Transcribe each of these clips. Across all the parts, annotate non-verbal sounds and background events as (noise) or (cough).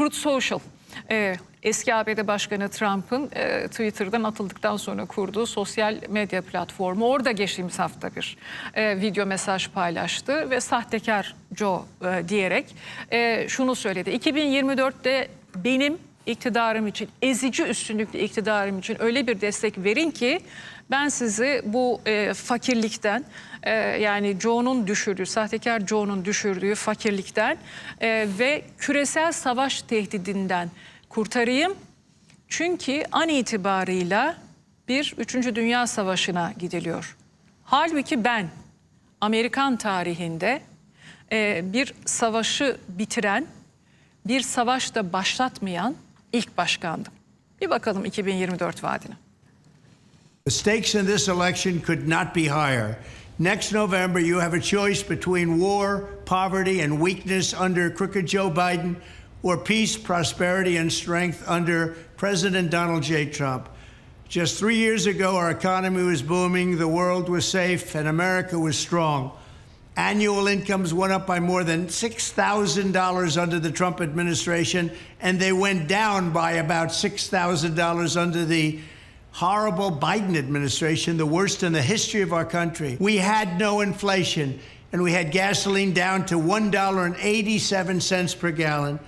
Truth Social. e, eski ABD Başkanı Trump'ın e, Twitter'dan atıldıktan sonra kurduğu sosyal medya platformu. Orada geçtiğimiz hafta bir e, video mesaj paylaştı ve sahtekar Joe e, diyerek e, şunu söyledi. 2024'te benim iktidarım için, ezici üstünlüklü iktidarım için öyle bir destek verin ki ben sizi bu e, fakirlikten e, yani Joe'nun düşürdüğü, sahtekar Joe'nun düşürdüğü fakirlikten e, ve küresel savaş tehdidinden kurtarayım. Çünkü an itibarıyla bir 3. Dünya Savaşı'na gidiliyor. Halbuki ben Amerikan tarihinde e, bir savaşı bitiren, bir savaş da başlatmayan ilk başkandım. Bir bakalım 2024 vaadine. The stakes in this election could not be higher. Next November, you have a choice between war, poverty, and weakness under crooked Joe Biden or peace, prosperity, and strength under President Donald J. Trump. Just three years ago, our economy was booming, the world was safe, and America was strong. Annual incomes went up by more than $6,000 under the Trump administration, and they went down by about $6,000 under the horrible Biden administration, the worst in the history of our country. We had no inflation, and we had gasoline down to $1.87 per gallon.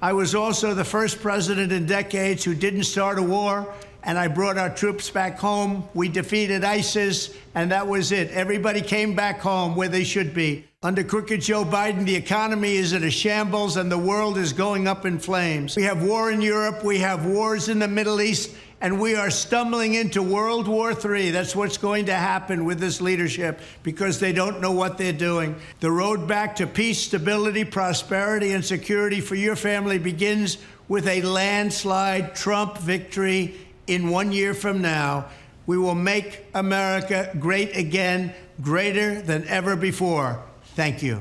I was also the first president in decades who didn't start a war, and I brought our troops back home. We defeated ISIS, and that was it. Everybody came back home where they should be. Under crooked Joe Biden, the economy is in a shambles and the world is going up in flames. We have war in Europe, we have wars in the Middle East, and we are stumbling into World War III. That's what's going to happen with this leadership because they don't know what they're doing. The road back to peace, stability, prosperity, and security for your family begins with a landslide Trump victory in one year from now. We will make America great again, greater than ever before. Thank you.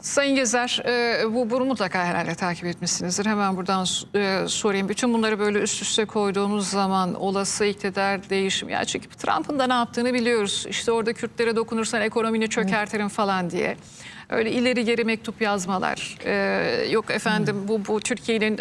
Sayın Gezer, e, bu bunu mutlaka herhalde takip etmişsinizdir. Hemen buradan e, sorayım. Bütün bunları böyle üst üste koyduğumuz zaman olası iktidar değişim. Ya çünkü Trump'ın da ne yaptığını biliyoruz. İşte orada Kürtlere dokunursan ekonomini çökertirim falan diye. Öyle ileri geri mektup yazmalar. E, yok efendim bu bu Türkiye'nin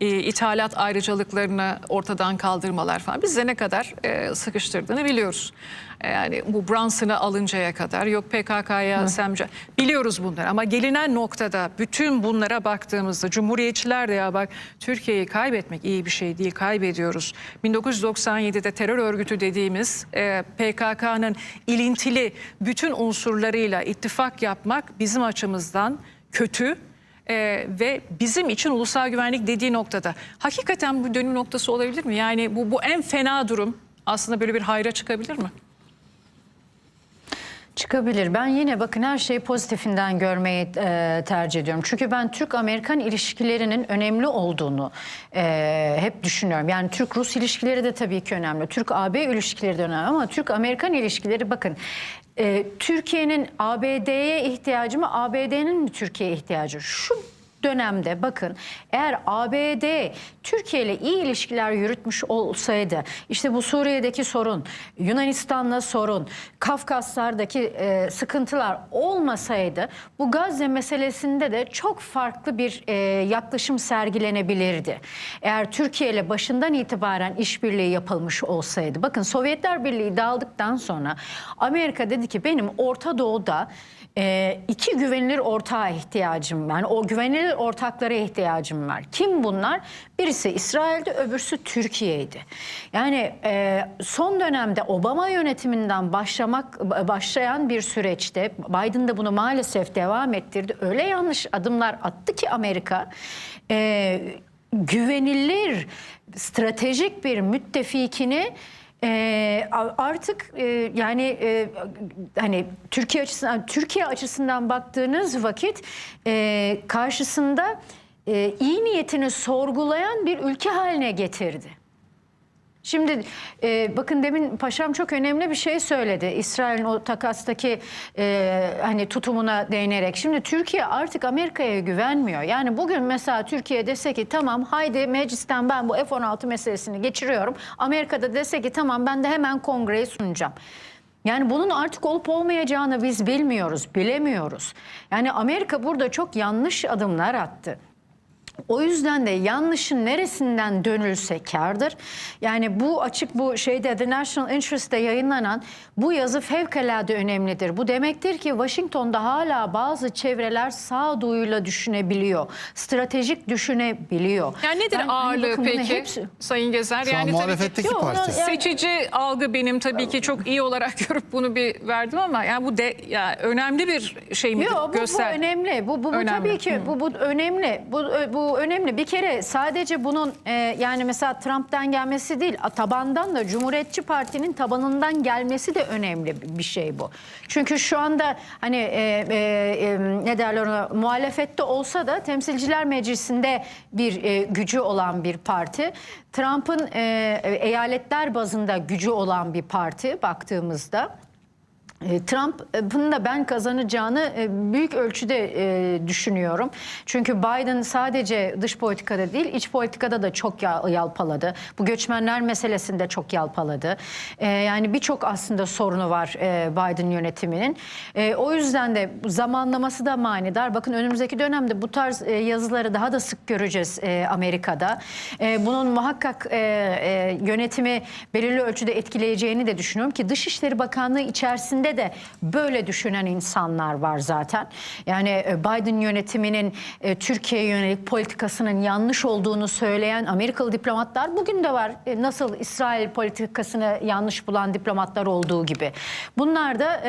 e, ithalat ayrıcalıklarını ortadan kaldırmalar falan bize ne kadar e, sıkıştırdığını biliyoruz. E, yani bu Brunson'ı alıncaya kadar yok PKK'ya semca biliyoruz bunları ama gelinen noktada bütün bunlara baktığımızda Cumhuriyetçiler de ya bak Türkiye'yi kaybetmek iyi bir şey değil kaybediyoruz. 1997'de terör örgütü dediğimiz e, PKK'nın ilintili bütün unsurlarıyla ittifak yapmak bizim açımızdan kötü ee, ve bizim için ulusal güvenlik dediği noktada hakikaten bu dönüm noktası olabilir mi? Yani bu, bu en fena durum aslında böyle bir hayra çıkabilir mi? Çıkabilir. Ben yine bakın her şeyi pozitifinden görmeyi e, tercih ediyorum. Çünkü ben Türk-Amerikan ilişkilerinin önemli olduğunu e, hep düşünüyorum. Yani Türk-Rus ilişkileri de tabii ki önemli. Türk-AB ilişkileri de önemli ama Türk-Amerikan ilişkileri bakın e, Türkiye'nin ABD'ye ihtiyacı mı, ABD'nin mi Türkiye'ye ihtiyacı? Şu dönemde bakın eğer ABD Türkiye ile iyi ilişkiler yürütmüş olsaydı işte bu Suriye'deki sorun, Yunanistan'la sorun, Kafkaslardaki e, sıkıntılar olmasaydı bu Gazze meselesinde de çok farklı bir e, yaklaşım sergilenebilirdi. Eğer Türkiye ile başından itibaren işbirliği yapılmış olsaydı. Bakın Sovyetler Birliği dağıldıktan sonra Amerika dedi ki benim Orta Doğu'da e, iki güvenilir ortağa ihtiyacım. Yani o güvenilir ortaklara ihtiyacım var. Kim bunlar? Birisi İsrail'de, öbürsü Türkiye'ydi. Yani e, son dönemde Obama yönetiminden başlamak başlayan bir süreçte Biden de bunu maalesef devam ettirdi. Öyle yanlış adımlar attı ki Amerika e, güvenilir stratejik bir müttefikini e, artık e, yani e, hani Türkiye açısından Türkiye açısından baktığınız vakit e, karşısında e, iyi niyetini sorgulayan bir ülke haline getirdi. Şimdi e, bakın demin paşam çok önemli bir şey söyledi. İsrail'in o takastaki e, hani tutumuna değinerek. Şimdi Türkiye artık Amerika'ya güvenmiyor. Yani bugün mesela Türkiye dese ki tamam haydi meclisten ben bu F-16 meselesini geçiriyorum. Amerika'da dese ki tamam ben de hemen kongreye sunacağım. Yani bunun artık olup olmayacağını biz bilmiyoruz, bilemiyoruz. Yani Amerika burada çok yanlış adımlar attı. O yüzden de yanlışın neresinden dönülse kardır. Yani bu açık bu şeyde The National Interest'te yayınlanan bu yazı fevkalade önemlidir. Bu demektir ki Washington'da hala bazı çevreler sağduyuyla düşünebiliyor. Stratejik düşünebiliyor. Yani nedir Ben hani ağırlığı bakın peki hepsi- Sayın Gezer? Şu an yani tabii ki muhalefetteki Yok, parti. yani- seçici algı benim tabii ki çok iyi olarak (laughs) görüp bunu bir verdim ama yani bu de ya önemli bir şey mi? Yok bu, bu Göster. önemli. Bu, bu, bu Önemli. tabii ki bu, bu önemli. Bu, bu önemli. Bir kere sadece bunun e, yani mesela Trump'tan gelmesi değil, tabandan da Cumhuriyetçi Parti'nin tabanından gelmesi de önemli bir şey bu. Çünkü şu anda hani e, e, e, ne derler ona muhalefette olsa da Temsilciler Meclisi'nde bir e, gücü olan bir parti. Trump'ın e, eyaletler bazında gücü olan bir parti baktığımızda. E, Trump'ın da ben kazanacağını e, büyük ölçüde e, düşünüyorum. Çünkü Biden sadece dış politikada değil, iç politikada da çok ya- yalpaladı. Bu göçmenler meselesinde çok yalpaladı. E, Yani birçok aslında sorunu var e, Biden yönetiminin. E, O yüzden de zamanlaması da manidar. Bakın önümüzdeki dönemde bu tarz e, yazıları daha da sık göreceğiz e, Amerika'da. E, Bunun muhakkak e, e, yönetimi belirli ölçüde etkileyeceğini de düşünüyorum ki Dışişleri Bakanlığı içerisinde de böyle düşünen insanlar var zaten. Yani e, Biden yönetiminin e, Türkiye'ye yönelik politikasının yanlış olduğunu söyleyen Amerikalı diplomatlar bugün de var. E, Nasıl İsrail politikasını yanlış bulan diplomatlar olduğu gibi. Bunlar da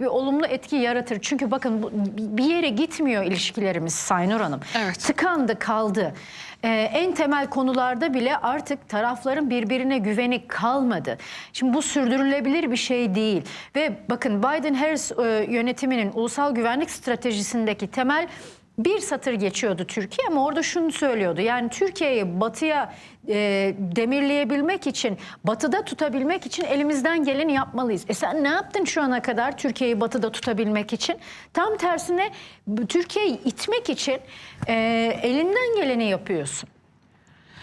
bir olumlu etki yaratır. Çünkü bakın bir yere gitmiyor ilişkilerimiz Saynur Hanım. Evet. Tıkandı kaldı. Ee, en temel konularda bile artık tarafların birbirine güveni kalmadı. Şimdi bu sürdürülebilir bir şey değil. Ve bakın Biden-Harris e, yönetiminin ulusal güvenlik stratejisindeki temel bir satır geçiyordu Türkiye ama orada şunu söylüyordu. Yani Türkiye'yi batıya e, demirleyebilmek için, batıda tutabilmek için elimizden geleni yapmalıyız. E sen ne yaptın şu ana kadar Türkiye'yi batıda tutabilmek için? Tam tersine Türkiye'yi itmek için e, elinden geleni yapıyorsun.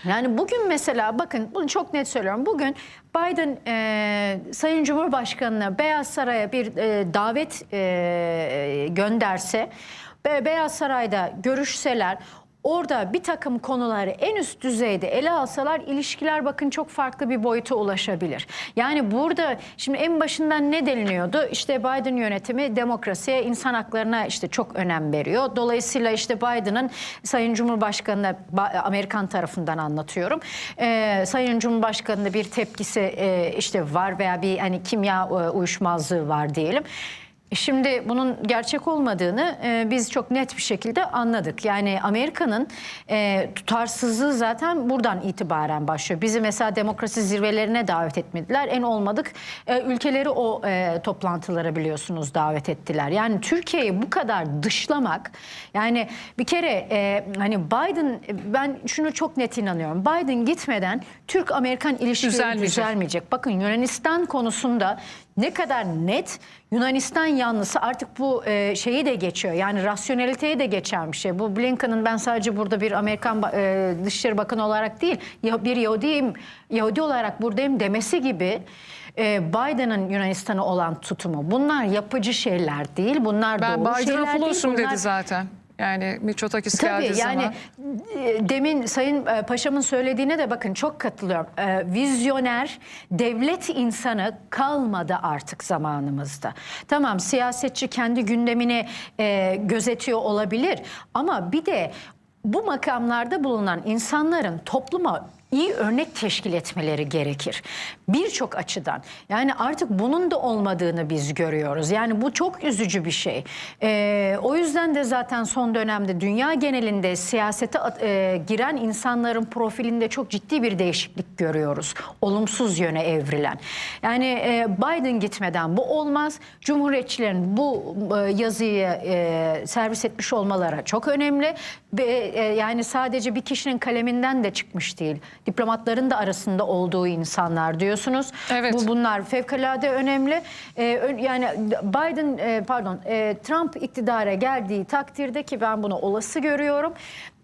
Yani bugün mesela bakın bunu çok net söylüyorum. Bugün Biden e, Sayın Cumhurbaşkanı'na Beyaz Saray'a bir e, davet e, gönderse Beyaz Saray'da görüşseler orada bir takım konuları en üst düzeyde ele alsalar ilişkiler bakın çok farklı bir boyuta ulaşabilir. Yani burada şimdi en başından ne deliniyordu? İşte Biden yönetimi demokrasiye, insan haklarına işte çok önem veriyor. Dolayısıyla işte Biden'ın Sayın Cumhurbaşkanı'na Ba- Amerikan tarafından anlatıyorum. Ee, Sayın Cumhurbaşkanı'na bir tepkisi e, işte var veya bir hani kimya e, uyuşmazlığı var diyelim. Şimdi bunun gerçek olmadığını e, biz çok net bir şekilde anladık. Yani Amerika'nın e, tutarsızlığı zaten buradan itibaren başlıyor. Bizi mesela demokrasi zirvelerine davet etmediler. En olmadık e, ülkeleri o e, toplantılara biliyorsunuz davet ettiler. Yani Türkiye'yi bu kadar dışlamak yani bir kere e, hani Biden ben şunu çok net inanıyorum. Biden gitmeden Türk-Amerikan ilişkileri Düzelmeyecek. düzelmeyecek. Bakın Yunanistan konusunda ne kadar net Yunanistan yanlısı artık bu e, şeyi de geçiyor. Yani rasyoneliteye de geçen bir şey. Bu Blinken'ın ben sadece burada bir Amerikan e, Dışişleri Bakanı olarak değil ya- bir Yahudiyim, Yahudi olarak buradayım demesi gibi e, Biden'ın Yunanistan'a olan tutumu. Bunlar yapıcı şeyler değil. Bunlar Ben doğru Biden'a şeyler değil. fulosum dedi Bunlar- zaten. Yani Mitsotakis Tabii geldiği yani zaman. e, demin Sayın e, Paşam'ın söylediğine de bakın çok katılıyorum. E, Vizyoner devlet insanı kalmadı artık zamanımızda. Tamam siyasetçi kendi gündemini e, gözetiyor olabilir ama bir de bu makamlarda bulunan insanların topluma iyi örnek teşkil etmeleri gerekir. Birçok açıdan. Yani artık bunun da olmadığını biz görüyoruz. Yani bu çok üzücü bir şey. Ee, o yüzden de zaten son dönemde dünya genelinde siyasete e, giren insanların profilinde çok ciddi bir değişiklik görüyoruz. Olumsuz yöne evrilen. Yani e, Biden gitmeden bu olmaz. Cumhuriyetçilerin bu e, yazıyı e, servis etmiş olmaları çok önemli ve e, yani sadece bir kişinin kaleminden de çıkmış değil. Diplomatların da arasında olduğu insanlar diyorsunuz. Evet. Bu bunlar fevkalade önemli. Ee, yani Biden e, pardon e, Trump iktidara geldiği takdirde ki ben bunu olası görüyorum.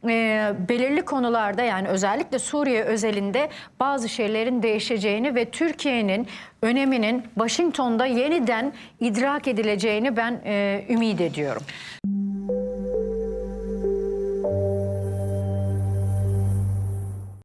e, belirli konularda yani özellikle Suriye özelinde bazı şeylerin değişeceğini ve Türkiye'nin öneminin Washington'da yeniden idrak edileceğini ben e, ümit ediyorum.